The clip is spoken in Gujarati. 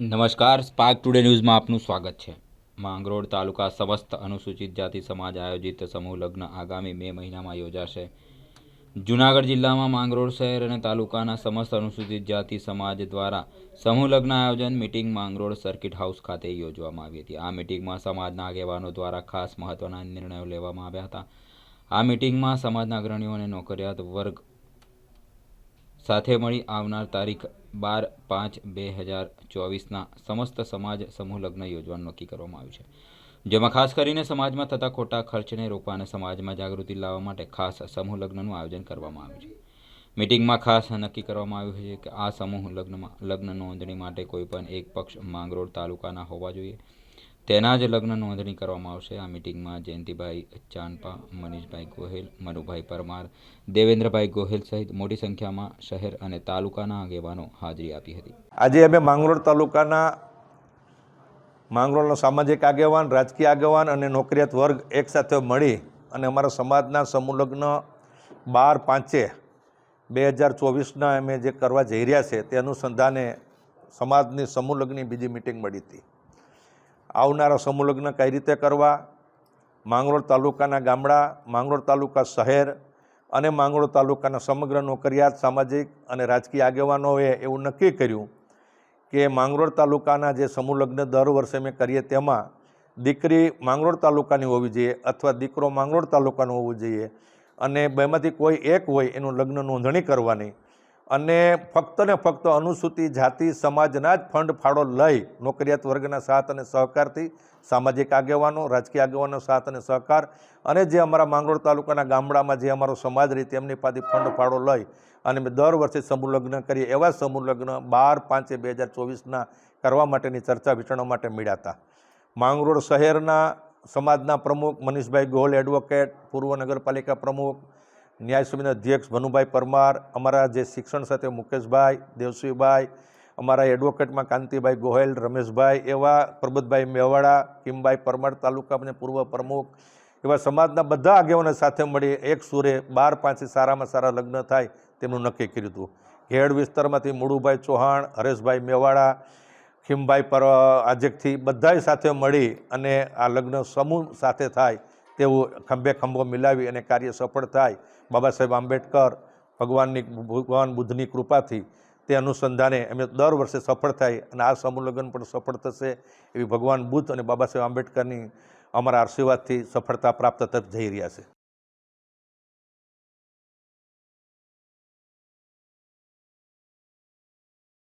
નમસ્કાર સ્પાર્ક ટુડે ન્યૂઝમાં આપનું સ્વાગત છે. માંગરોળ તાલુકા સમસ્ત અનુસૂચિત જાતિ સમાજ આયોજિત સમૂહ લગ્ન આગામી મે મહિનામાં યોજાશે. જૂનાગઢ જિલ્લામાં માંગરોળ શહેર અને તાલુકાના સમસ્ત અનુસૂચિત જાતિ સમાજ દ્વારા સમૂહ લગ્ન આયોજન મિટિંગ માંગરોળ સર્કિટ હાઉસ ખાતે યોજવામાં આવી હતી. આ મિટિંગમાં સમાજના આગેવાનો દ્વારા ખાસ મહત્વના નિર્ણયો લેવામાં આવ્યા હતા. આ મિટિંગમાં સમાજના અગ્રણીઓ અને નોકરિયાત વર્ગ સાથે મળી આવનાર તારીખ બાર પાંચ બે હજાર ચોવીસના સમસ્ત સમાજ સમૂહ લગ્ન યોજવાનું નક્કી કરવામાં આવ્યું છે. જેમાં ખાસ કરીને સમાજમાં થતા ખોટા ખર્ચને રોકવા અને સમાજમાં જાગૃતિ લાવવા માટે ખાસ સમૂહ લગ્નનું આયોજન કરવામાં આવ્યું છે. મિટિંગમાં ખાસ નક્કી કરવામાં આવ્યું છે કે આ સમૂહ લગ્નમાં, લગ્ન નોંધણી માટે કોઈપણ એક પક્ષ માંગરોળ તાલુકાના હોવા જોઈએ. તેના જ લગ્ન નોંધણી કરવામાં આવશે. આ મિટિંગમાં જયંતિભાઈ ચાંપા મનીષભાઈ ગોહિલ, મનુભાઈ પરમાર, દેવેન્દ્રભાઈ ગોહિલ સહિત મોટી સંખ્યામાં શહેર અને તાલુકાના આગેવાનો હાજરી આપી હતી. આજે અમે માંગરોળ તાલુકાના માંગરોળનો સામાજિક આગેવાન, રાજકીય આગેવાન અને નોકરિયાત વર્ગ એકસાથે મળી અને અમારા સમાજના સમૂહ લગ્ન બાર પાંચે બે હજાર ચોવીસના અમે જે કરવા જઈ રહ્યા છે, તે અનુસંધાને સમાજની સમૂહ લગ્નની બીજી મિટિંગ મળી હતી. આવનારા સમુલગ્ન કઈ રીતે કરવા? માંગરોળ તાલુકાના ગામડા, માંગરોળ તાલુકા શહેર અને માંગરોળ તાલુકાના સમગ્ર નોકરિયાત, સામાજિક અને રાજકીય આગેવાનોએ એવું નક્કી કર્યું કે માંગરોળ તાલુકાના જે સમૂહલગ્ન દર વર્ષે મેં કરીએ તેમાં દીકરી માંગરોળ તાલુકાની હોવી જોઈએ અથવા દીકરો માંગરોળ તાલુકાનો હોવો જોઈએ અને બેમાંથી કોઈ એક હોય એનું લગ્ન નોંધણી કરવાની અને ફક્ત ને ફક્ત અનુસૂચિત જાતિ, સમાજના જ ફંડ ફાળો લઈ નોકરિયાત વર્ગના સાથ અને સહકારથી સામાજિક આગેવાનો, રાજકીય આગેવાનો સાથ અને સહકાર અને જે અમારા માંગરોળ તાલુકાના ગામડામાં જે અમારો સમાજ રહી તેમની પાસે ફંડ ફાળો લઈ અને અમે દર વર્ષે સમૂહ લગ્ન કરીએ એવા સમૂહ લગ્ન બાર પાંચે બે હજાર ચોવીસના કરવા માટેની ચર્ચા વિચારણા માટે મળ્યા હતા. માંગરોળ શહેરના સમાજના પ્રમુખ મનીષભાઈ ગોહલ એડવોકેટ પૂર્વ નગરપાલિકા પ્રમુખ ન્યાય સમિતિના અધ્યક્ષ ભનુભાઈ પરમાર, અમારા જે શિક્ષણ સાથે મુકેશભાઈ, દેવસિંહભાઈ, અમારા એડવોકેટમાં કાંતિભાઈ ગોહેલ, રમેશભાઈ એવા પરબતભાઈ મેવાડા, કિમભાઈ પરમાર તાલુકા અને પૂર્વ પ્રમુખ એવા સમાજના બધા આગેવાનો સાથે મળી એક સુરે બાર પાંચે સારામાં સારા લગ્ન થાય તેમનું નક્કી કર્યું હતું. ઘેડ વિસ્તારમાંથી મુળુભાઈ ચૌહાણ, હરેશભાઈ મેવાડા ખીમભાઈ પર આજેકથી બધાય સાથે મળી અને આ લગ્ન સમૂહ સાથે થાય તેવું ખંભે ખંભો મિલાવી અને કાર્ય સફળ થાય. બાબા સાહેબ આંબેડકર ભગવાનની ભગવાન બુદ્ધની કૃપાથી તે અનુસંધાને એમને દર વર્ષે સફળ થાય અને આ સમૂહ લગ્ન પણ સફળ થશે એવી ભગવાન બુદ્ધ અને બાબા સાહેબ આંબેડકરની અમારા આશીર્વાદથી સફળતા પ્રાપ્ત તરફ જઈ રહ્યા છે.